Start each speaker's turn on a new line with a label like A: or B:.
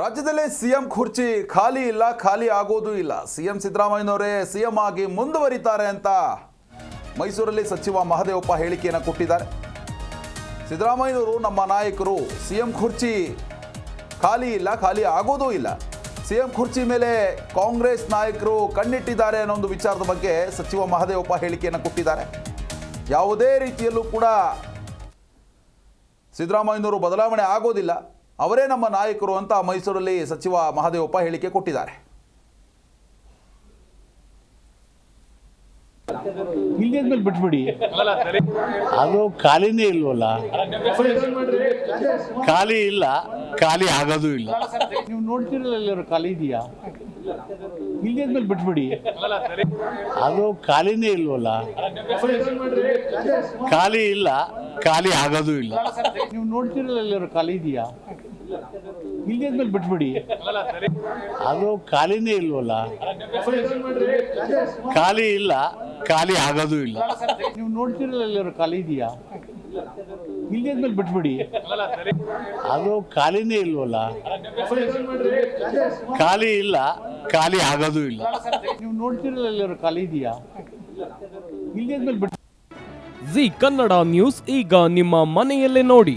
A: ರಾಜ್ಯದಲ್ಲಿ ಸಿಎಂ ಕುರ್ಚಿ ಖಾಲಿ ಇಲ್ಲ, ಖಾಲಿ ಆಗೋದು ಇಲ್ಲ. ಸಿಎಂ ಸಿದ್ದರಾಮಯ್ಯನವರೇ ಸಿಎಂ ಆಗಿ ಮುಂದುವರಿತಾರೆ ಅಂತ ಮೈಸೂರಲ್ಲಿ ಸಚಿವ ಮಹದೇವಪ್ಪ ಹೇಳಿಕೆಯನ್ನು ಕೊಟ್ಟಿದ್ದಾರೆ. ಸಿದ್ದರಾಮಯ್ಯನವರು ನಮ್ಮ ನಾಯಕರು, ಸಿಎಂ ಕುರ್ಚಿ ಖಾಲಿ ಇಲ್ಲ, ಖಾಲಿ ಆಗೋದೂ ಇಲ್ಲ. ಸಿಎಂ ಕುರ್ಚಿ ಮೇಲೆ ಕಾಂಗ್ರೆಸ್ ನಾಯಕರು ಕಣ್ಣಿಟ್ಟಿದ್ದಾರೆ ಅನ್ನೋ ಒಂದು ವಿಚಾರದ ಬಗ್ಗೆ ಸಚಿವ ಮಹದೇವಪ್ಪ ಹೇಳಿಕೆಯನ್ನು ಕೊಟ್ಟಿದ್ದಾರೆ. ಯಾವುದೇ ರೀತಿಯಲ್ಲೂ ಕೂಡ ಸಿದ್ದರಾಮಯ್ಯನವರು ಬದಲಾವಣೆ ಆಗೋದಿಲ್ಲ. ಅವರೇ ನಮ್ಮ ನಾಯಕರು ಅಂತ ಮೈಸೂರಲ್ಲಿ ಸಚಿವ ಮಹದೇವಪ್ಪ ಹೇಳಿಕೆ ಕೊಟ್ಟಿದ್ದಾರೆ.
B: ಇಲ್ಲದ್ಮೇಲೆ ಬಿಟ್ಬಿಡಿ. ಅದು ಖಾಲಿನೇ ಇಲ್ವಲ್ಲ? ಖಾಲಿ ಇಲ್ಲ ಖಾಲಿ ಆಗೋದು ಇಲ್ಲ. ನೀವು ನೋಡ್ತಿರಲ್ಲ ಎಲ್ಲರೂ ಖಾಲಿ ಇದೆಯಾ? ಇಲ್ಲದ್ಮೇಲೆ ಬಿಟ್ಬಿಡಿ. ಅದು ಖಾಲಿನೇ ಇಲ್ವಲ್ಲ? ಖಾಲಿ ಇಲ್ಲ ಖಾಲಿ ಆಗೋದು ಇಲ್ಲ. ನೀವು ನೋಡ್ತಿರಲ್ಲ ಎಲ್ಲರೂ ಖಾಲಿ ಇದೆಯಾ? ಇಲ್ಲದ್ಮೇಲೆ ಬಿಟ್ಬಿಡಿ. ಅದು ಖಾಲಿನೇ ಇಲ್ವಲ್ಲ? ಖಾಲಿ ಇಲ್ಲ, ಖಾಲಿ ಆಗೋದು ಇಲ್ಲ. ನೀವು ನೋಡ್ತಿರಲ್ಲ ಖಾಲಿ ಇದೆಯಾ? ಇಲ್ಲದ್ಮೇಲೆ ಬಿಟ್ಬಿಡಿ. ಅದು ಖಾಲಿನೇ ಇಲ್ವಲ್ಲ? ಖಾಲಿ ಇಲ್ಲ, ಖಾಲಿ ಆಗೋದು ಇಲ್ಲ. ನೀವು ನೋಡ್ತಿರಲ್ಲ ಖಾಲಿ ಇದೆಯಾ? ಇಲ್ಲದ್ಮೇಲೆ ಬಿಟ್ಟು
C: ಜಿ ಕನ್ನಡ ನ್ಯೂಸ್ ಈಗ ನಿಮ್ಮ ಮನೆಯಲ್ಲೇ ನೋಡಿ.